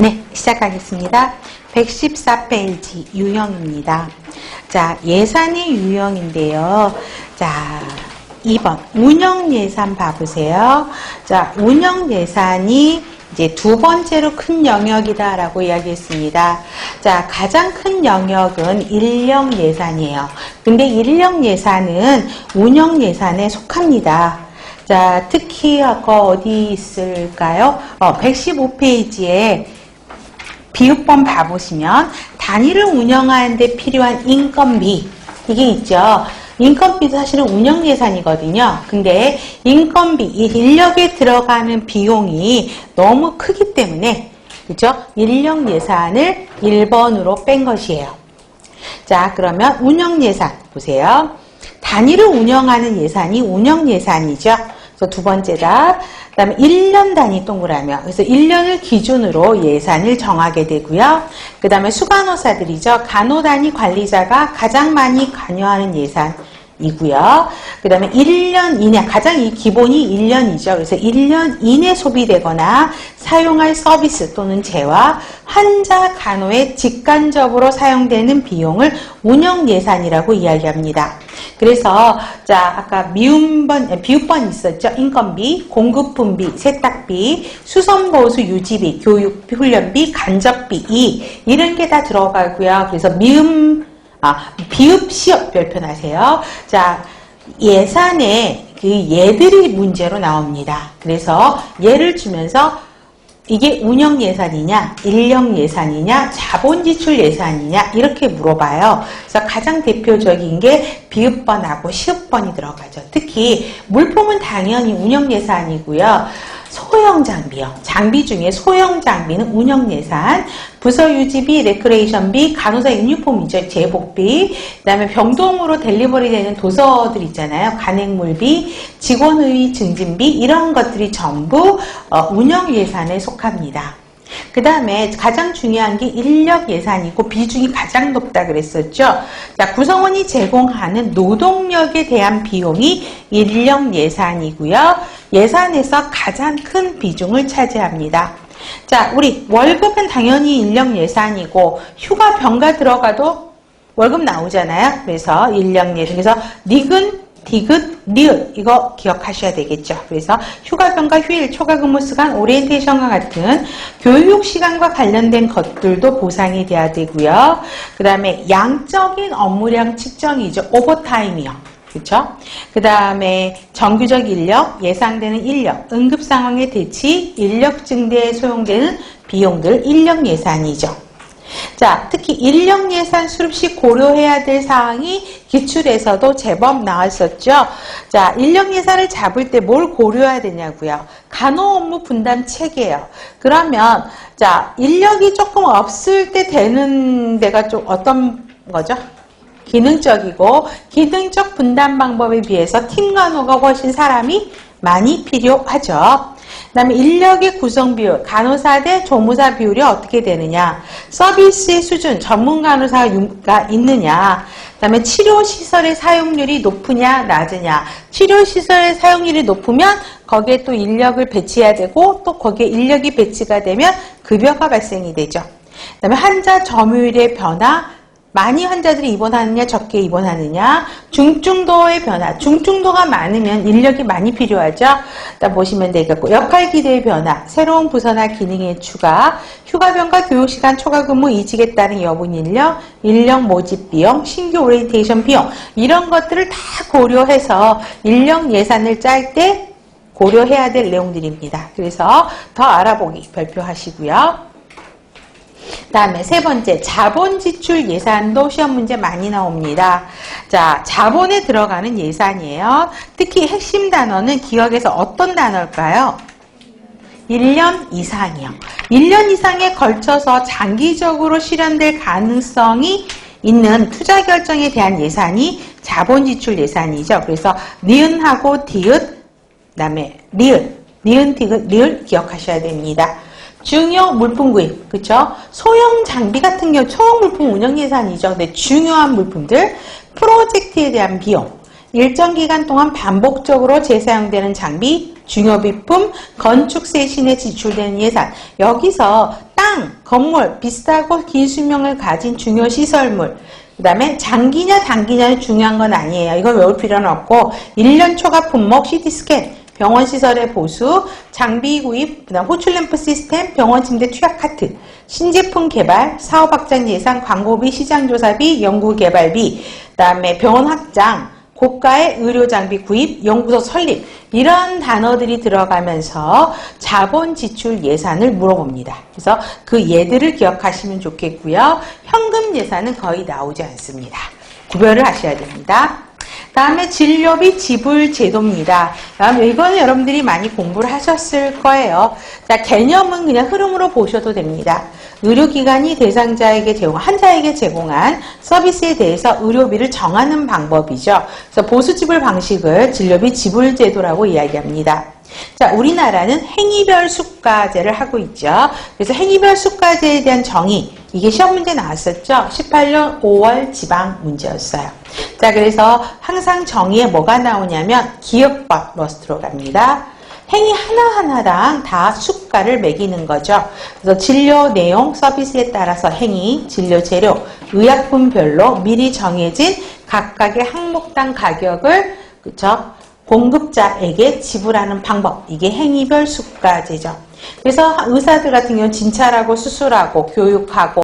네, 시작하겠습니다. 114페이지 유형입니다. 자, 예산이 유형인데요. 자, 2번 운영 예산 봐보세요. 자, 운영 예산이 이제 두 번째로 큰 영역이다라고 이야기했습니다. 자, 가장 큰 영역은 인력 예산이에요. 근데 인력 예산은 운영 예산에 속합니다. 자, 특히 아까 어디 있을까요? 어, 115페이지에 비읍번 봐보시면 단위를 운영하는데 필요한 인건비 이게 있죠. 인건비도 사실은 운영 예산이거든요. 근데 인건비, 이 인력에 들어가는 비용이 너무 크기 때문에 그죠? 인력 예산을 1번으로 뺀 것이에요. 자, 그러면 운영 예산 보세요. 단위를 운영하는 예산이 운영 예산이죠. 그래서 두 번째 답. 그 다음에 1년 단위 동그라미. 그래서 1년을 기준으로 예산을 정하게 되고요. 그 다음에 수간호사들이죠. 간호단위 관리자가 가장 많이 관여하는 예산 이고요. 그 다음에 1년 이내, 가장 이 기본이 1년이죠. 그래서 1년 이내 소비되거나 사용할 서비스 또는 재와 환자 간호에 직간접으로 사용되는 비용을 운영 예산이라고 이야기합니다. 그래서 자 아까 미움번 비읍번 있었죠? 인건비 공급품비 세탁비 수선보수 유지비 교육 훈련비 간접비 이. 이런 게 다 들어가고요. 그래서 미음 아 비읍 시업 별표하세요. 자 예산에 그 예들이 문제로 나옵니다. 그래서 예를 주면서 이게 운영 예산이냐, 인력 예산이냐, 자본 지출 예산이냐 이렇게 물어봐요. 그래서 가장 대표적인 게 비읍번하고 시읍번이 들어가죠. 특히 물품은 당연히 운영 예산이고요. 소형 장비요. 장비 중에 소형 장비는 운영 예산, 부서 유지비, 레크레이션비, 간호사 유니폼이죠. 제복비, 그다음에 병동으로 델리버리 되는 도서들 있잖아요. 간행물비, 직원의 증진비 이런 것들이 전부 어, 운영 예산에 속합니다. 그 다음에 가장 중요한 게 인력 예산이고 비중이 가장 높다 그랬었죠. 자, 구성원이 제공하는 노동력에 대한 비용이 인력 예산이고요. 예산에서 가장 큰 비중을 차지합니다. 자, 우리 월급은 당연히 인력 예산이고 휴가 병가 들어가도 월급 나오잖아요. 그래서 인력 예산. 그래서 닉은 디귿, 리을 이거 기억하셔야 되겠죠. 그래서 휴가병과 휴일, 초과근무 시간, 오리엔테이션과 같은 교육 시간과 관련된 것들도 보상이 돼야 되고요. 그 다음에 양적인 업무량 측정이죠. 오버타임이요. 그렇죠? 그 다음에 정규적 인력, 예상되는 인력, 응급 상황의 대치, 인력 증대에 소용되는 비용들, 인력 예산이죠. 자, 특히 인력 예산 수립 시 고려해야 될 사항이 기출에서도 제법 나왔었죠. 자, 인력 예산을 잡을 때 뭘 고려해야 되냐고요. 간호 업무 분담 체계예요. 그러면 자, 인력이 조금 없을 때 되는 데가 좀 어떤 거죠? 기능적이고 기능적 분담 방법에 비해서 팀 간호가 훨씬 사람이 많이 필요하죠. 그 다음에 인력의 구성 비율, 간호사 대 조무사 비율이 어떻게 되느냐, 서비스의 수준, 전문 간호사가 있느냐, 그 다음에 치료시설의 사용률이 높으냐, 낮으냐, 치료시설의 사용률이 높으면 거기에 또 인력을 배치해야 되고, 또 거기에 인력이 배치가 되면 급여가 발생이 되죠. 그 다음에 환자 점유율의 변화, 많이 환자들이 입원하느냐 적게 입원하느냐 중증도의 변화. 중증도가 많으면 인력이 많이 필요하죠. 일단 보시면 되겠고 역할 기대의 변화. 새로운 부서나 기능의 추가. 휴가병과 교육시간 초과 근무 이직에 따른 여분 인력 인력 모집 비용 신규 오리엔테이션 비용. 이런 것들을 다 고려해서 인력 예산을 짤 때 고려해야 될 내용들입니다. 그래서 더 알아보기 발표하시고요 다음에 세 번째 자본 지출 예산도 시험 문제 많이 나옵니다. 자, 자본에 들어가는 예산이에요. 특히 핵심 단어는 기억에서 어떤 단어일까요? 1년 이상이요. 1년 이상에 걸쳐서 장기적으로 실현될 가능성이 있는 투자 결정에 대한 예산이 자본 지출 예산이죠. 그래서 니은하고 디귿, 그다음에 리을, 니은, 디귿, 리을 기억하셔야 됩니다. 중요 물품 구입, 그쵸? 소형 장비 같은 경우 소형 물품 운영 예산이죠. 근데 중요한 물품들, 프로젝트에 대한 비용, 일정 기간 동안 반복적으로 재사용되는 장비, 중요 비품, 건축 세 신에 지출되는 예산. 여기서 땅 땅, 건물, 비싸고 긴 수명을 가진 중요 시설물, 그 다음에 장기냐 단기냐는 중요한 건 아니에요. 이걸 외울 필요는 없고 1년 초과 품목, CT스캔, 병원 시설의 보수, 장비 구입, 그다음 호출램프 시스템, 병원 침대 투약 카트, 신제품 개발, 사업 확장 예산, 광고비, 시장 조사비, 연구 개발비, 그다음에 병원 확장, 고가의 의료 장비 구입, 연구소 설립 이런 단어들이 들어가면서 자본 지출 예산을 물어봅니다. 그래서 그 예들을 기억하시면 좋겠고요. 현금 예산은 거의 나오지 않습니다. 구별을 하셔야 됩니다. 다음에 진료비 지불 제도입니다. 이거는 여러분들이 많이 공부를 하셨을 거예요. 자, 개념은 그냥 흐름으로 보셔도 됩니다. 의료기관이 대상자에게 제공, 환자에게 제공한 서비스에 대해서 의료비를 정하는 방법이죠. 그래서 보수 지불 방식을 진료비 지불 제도라고 이야기합니다. 자, 우리나라는 행위별 수가제를 하고 있죠. 그래서 행위별 수가제에 대한 정의, 이게 시험 문제 나왔었죠? 18년 5월 지방 문제였어요. 자, 그래서 항상 정의에 뭐가 나오냐면 기업법로 들어갑니다. 행위 하나하나당 다 수가를 매기는 거죠. 그래서 진료 내용, 서비스에 따라서 행위, 진료 재료, 의약품별로 미리 정해진 각각의 항목당 가격을 그쵸? 공급자에게 지불하는 방법. 이게 행위별 수가제죠. 그래서 의사들 같은 경우는 진찰하고 수술하고 교육하고